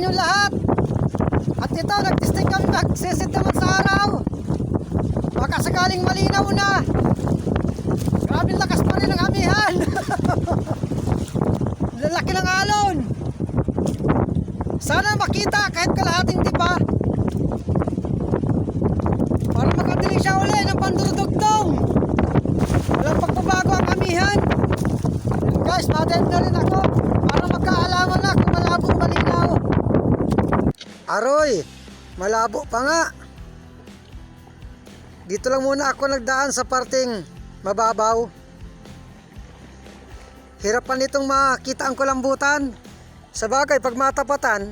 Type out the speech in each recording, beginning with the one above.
inyo lahat. At ito, nag-testing kami magsisit sa araw. Baka sakaling malinaw na. Grabe lakas pa rin ang amihan. Lalaki ng alon. Sana makita kahit kalahating diba. Aroy, malabo pa nga. Dito lang muna ako nagdaan sa parting mababaw. Hirapan nitong makita ang kulambutan. Sa bagay, pag matapatan,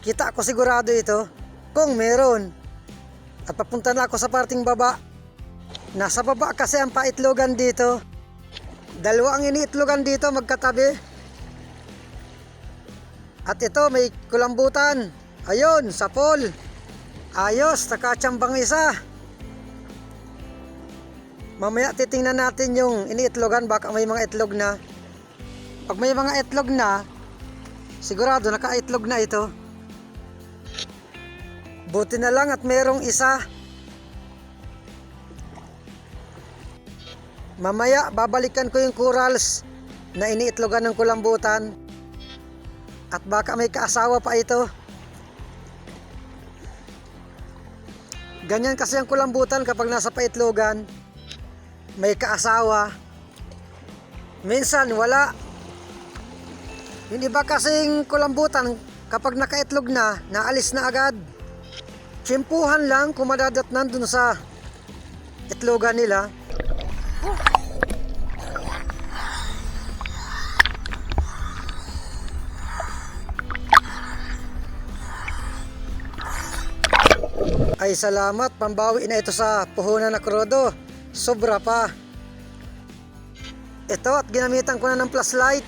kita ako sigurado ito. Kung meron. At papunta na ako sa parting baba. Nasa baba kasi ang paitlogan dito. Dalawa ang iniitlogan dito magkatabi. At ito may kulambutan. Ayun, sa pole. Ayos, nakatsambang isa. Mamaya titingnan natin yung iniitlogan baka may mga itlog na. Pag may mga itlog na, sigurado nakaitlog na ito. Buti na lang at merong isa. Mamaya babalikan ko yung corals na iniitlogan ng kulambutan. At baka may kaasawa pa ito. Ganyan kasi ang kulambutan kapag nasa paitlogan. May kaasawa. Minsan wala. Yung iba kasing kulambutan kapag nakaitlog na, naalis na agad. Tsimpuhan lang kung madadatnan dun sa itlogan nila. Ay salamat, pambawi na ito sa puhunan na krodo. Sobra pa. Ito at ginamitan ko na ng flashlight.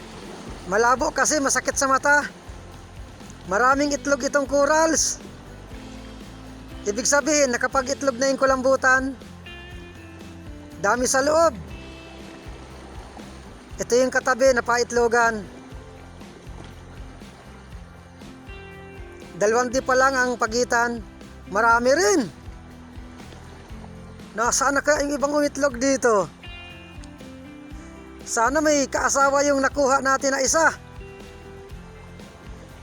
Malabo kasi masakit sa mata. Maraming itlog itong corals. Ibig sabihin, nakapag-itlog na yung kulambutan. Dami sa loob. Ito yung katabi na paitlogan. Dalawang di pa lang ang pagitan. Marami rin. Nasaan na kaya yung ibang umitlog dito? Sana may kaasawa yung nakuha natin na isa.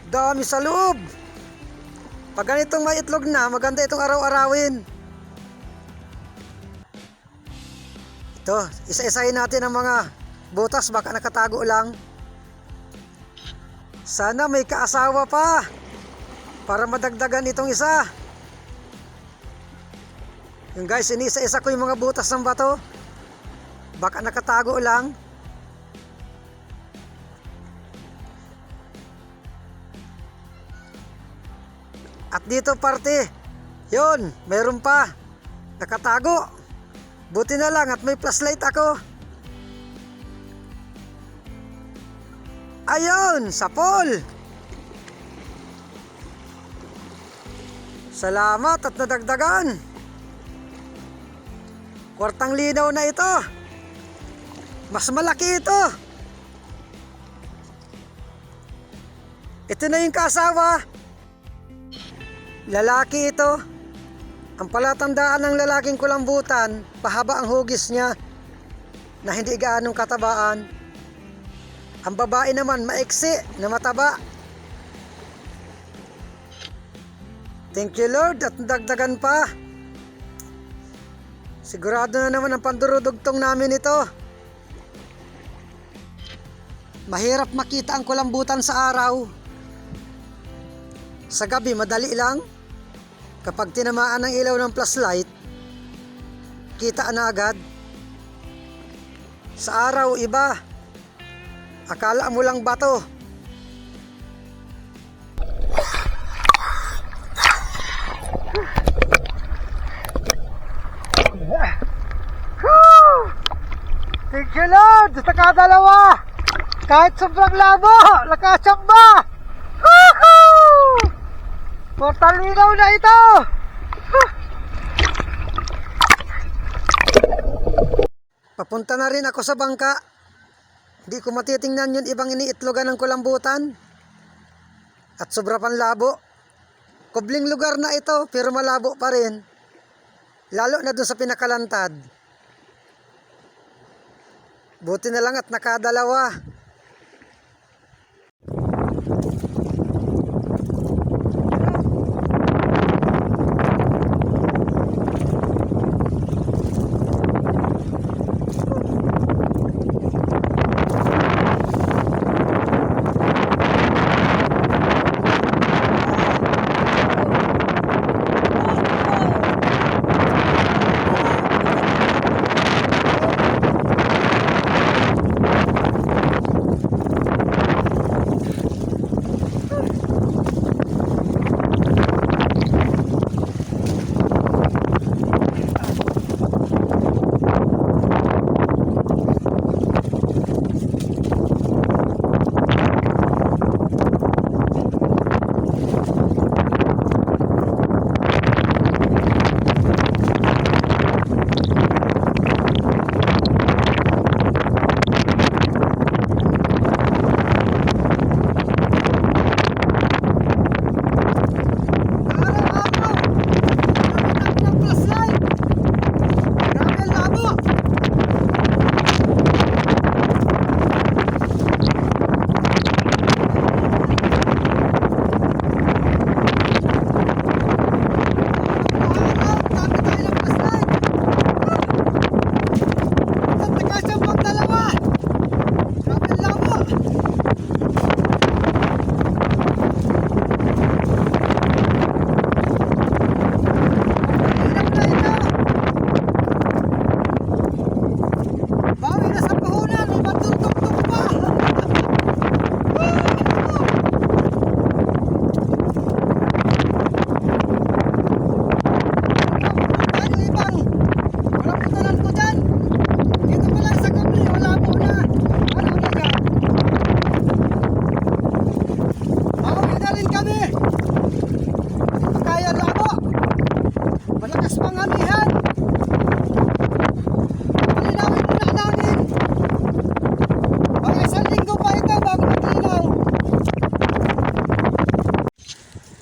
Dami sa loob. Pag ganitong may itlog na, maganda itong araw-arawin. Ito, isa-isahin natin ang mga butas, baka nakatago lang. Sana may kaasawa pa para madagdagan itong isa. Yung guys, inisa-isa ko yung mga butas ng bato. Baka nakatago lang. At dito parte, yon, mayroon pa. Nakatago. Buti na lang at may flashlight ako. Ayun, sa pole. Salamat at nadagdagan. Kwartang linaw na ito. Mas malaki ito. Ito na yung kasawa. Lalaki ito. Ang palatandaan ng lalaking kulambutan, pahaba ang hugis niya na hindi gaanong katabaan. Ang babae naman maiksi na mataba. Thank you Lord at dagdagan pa. Sigurado na naman ang pandurudugtong namin ito. Mahirap makita ang kulambutan sa araw. Sa gabi madali lang. Kapag tinamaan ng ilaw ng flashlight, kita na agad. Sa araw iba. Akala mo lang bato. Lord! Sa kadalawa! Kahit sobrang labo! Nakatsamba! Woohoo! Portalinaw na ito! Papunta na rin ako sa bangka. Hindi ko matitingnan yung ibang iniitlogan ng kulambutan. At sobra pang labo. Kubling lugar na ito pero malabo pa rin. Lalo na dun sa pinakalantad. Buti na lang at nakadalawa.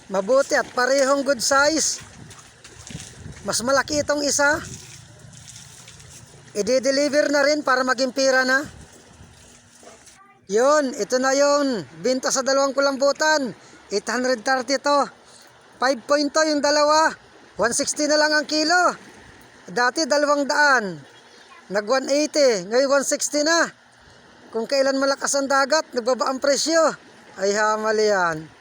Mabuti at parehong good size. Mas malaki itong isa. I-deliver na rin para maging pira na. Yun, ito na yun. Binta sa dalawang kulambutan. 830 to. 5 point to yung dalawa. 160 na lang ang kilo. Dati dalawang daan. Nag 180. Ngayon 160 na. Kung kailan malakas ang dagat, nagbaba ang presyo. Ay hamal yan.